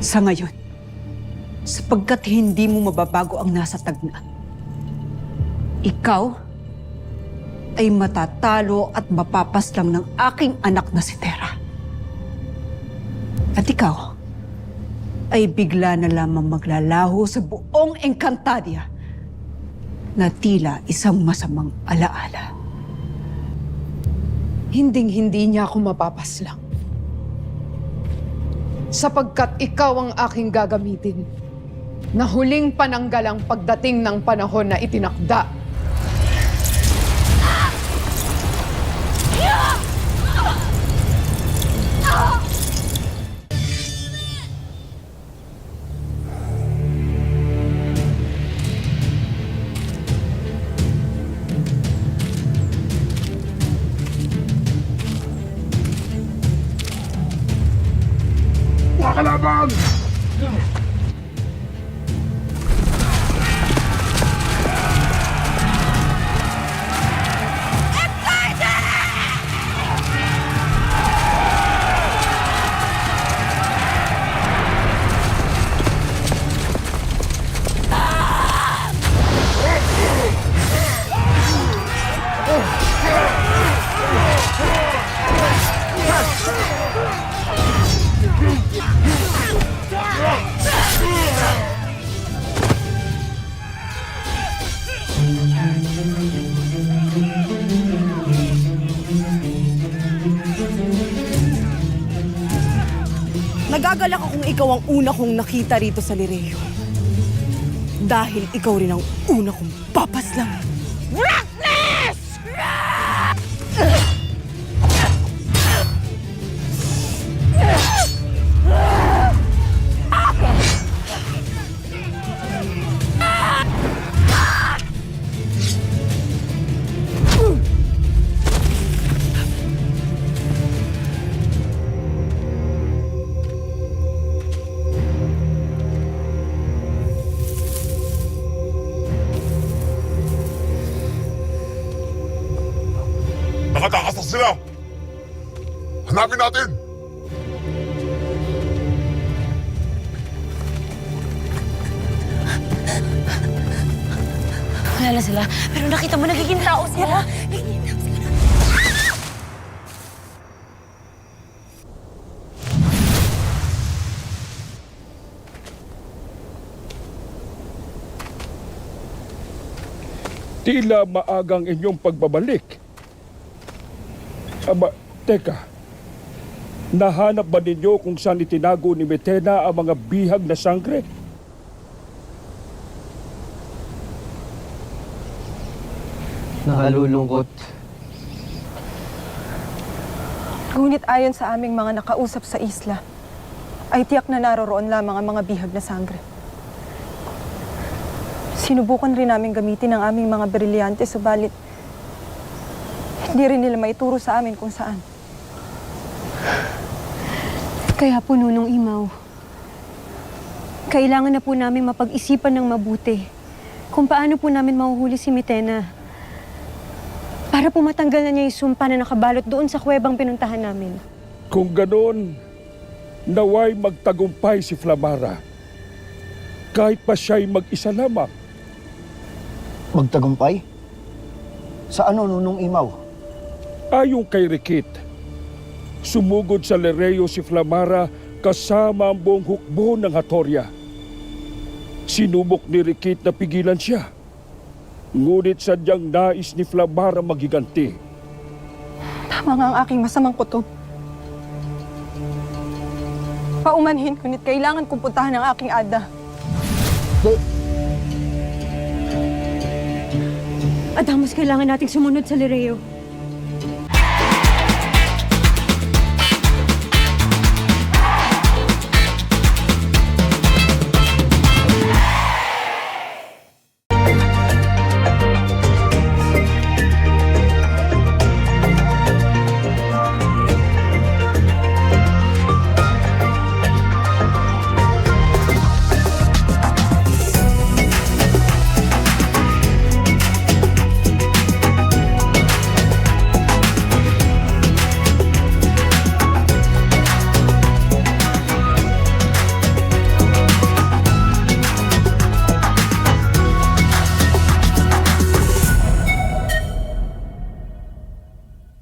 Sa ngayon, sapagkat hindi mo mababago ang nasa tagna, ikaw ay matatalo at mapapas lang ng aking anak na si Tera. At ikaw ay bigla na lamang maglalaho sa buong Encantadia na tila isang masamang alaala. Hinding-hindi niya ako mapapaslang. Sapagkat ikaw ang aking gagamitin na huling pananggalang pagdating ng panahon na itinakda. Porra da! Makalaban! Nagagalak akong ikaw ang una kong nakita rito sa Lireo. Dahil ikaw rin ang una kong papaslang. Nakatakas sila! Hanapin natin! Wala na sila. Pero nakita mo, nagiging tao sila. Nagiging tao sila. Tila maagang inyong pagbabalik. Aba, teka. Nahanap ba ninyo kung saan itinago ni Metena ang mga bihag na sangre? Nakalulungkot. Ngunit ayon sa aming mga nakausap sa isla, ay tiyak na naroroon lamang ang mga bihag na sangre. Sinubukan rin namin gamitin ang aming mga brilyante, subalit hindi rin nila maituro sa amin kung saan. Kaya po, Nunong Imaw, kailangan na po namin mapag-isipan ng mabuti kung paano po namin mahuhuli si Mitena para po matanggal na niya yung sumpa na nakabalot doon sa kuwebang pinuntahan namin. Kung ganon, naway magtagumpay si Flamara. Kahit pa siya'y mag-isa lamang. Magtagumpay? Sa ano nunong imaw? Ayon kay Rikit, sumugod sa Lereo si Flamara kasama ang buong hukbo ng Hatoria. Sinubok ni Rikit na pigilan siya. Ngunit sadyang nais ni Flamara magiganti. Tama nga ang aking masamang kutob. Paumanhin, ngunit kailangan kong puntahan ang aking ada. Adamos, kailangan nating sumunod sa Lereo.